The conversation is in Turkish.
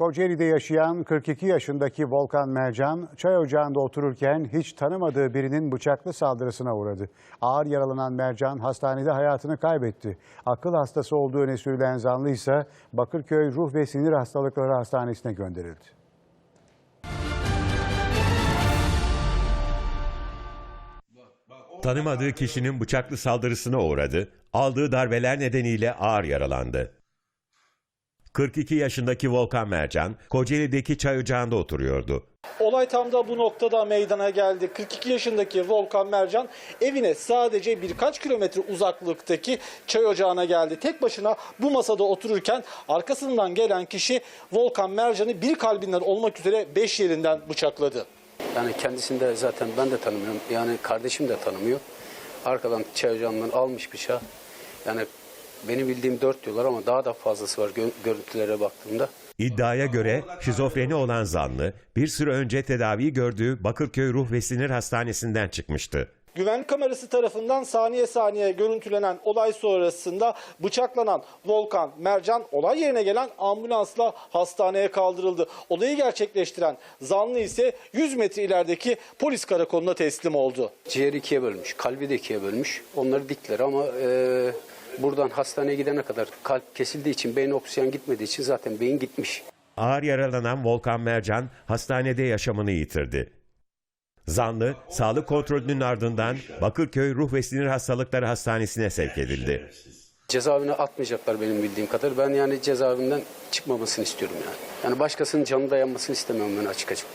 Kocaeli'de yaşayan 42 yaşındaki Volkan Mercan, çay ocağında otururken hiç tanımadığı birinin bıçaklı saldırısına uğradı. Ağır yaralanan Mercan hastanede hayatını kaybetti. Akıl hastası olduğu öne sürülen zanlı ise Bakırköy Ruh ve Sinir Hastalıkları Hastanesi'ne gönderildi. Tanımadığı kişinin bıçaklı saldırısına uğradı, aldığı darbeler nedeniyle ağır yaralandı. 42 yaşındaki Volkan Mercan, Kocaeli'deki çay ocağında oturuyordu. Olay tam da bu noktada meydana geldi. 42 yaşındaki Volkan Mercan evine sadece birkaç kilometre uzaklıktaki çay ocağına geldi. Tek başına bu masada otururken arkasından gelen kişi Volkan Mercan'ı bir kalbinden olmak üzere 5 yerinden bıçakladı. Yani kendisini de zaten ben de tanımıyorum. Yani kardeşim de tanımıyor. Arkadan çay ocağından almış bıçağı. Yani benim bildiğim dört diyorlar ama daha da fazlası var gö- görüntülere baktığımda. İddiaya göre şizofreni olan zanlı, bir süre önce tedavi gördüğü Bakırköy Ruh ve Sinir Hastanesi'nden çıkmıştı. Güvenlik kamerası tarafından saniye saniye görüntülenen olay sonrasında bıçaklanan Volkan Mercan olay yerine gelen ambulansla hastaneye kaldırıldı. Olayı gerçekleştiren zanlı ise 100 metre ilerideki polis karakoluna teslim oldu. Ciğeri ikiye bölmüş, kalbi de ikiye bölmüş. Onları diktiler ama e, buradan hastaneye gidene kadar kalp kesildiği için, beyin oksijen gitmediği için zaten beyin gitmiş. Ağır yaralanan Volkan Mercan hastanede yaşamını yitirdi. Zanlı, sağlık kontrolünün ardından Bakırköy Ruh ve Sinir Hastalıkları Hastanesi'ne sevk edildi. Cezaevine atmayacaklar benim bildiğim kadar. Ben yani cezaevinden çıkmamasını istiyorum yani. Yani başkasının canı dayanmasını istemiyorum ben açık açık.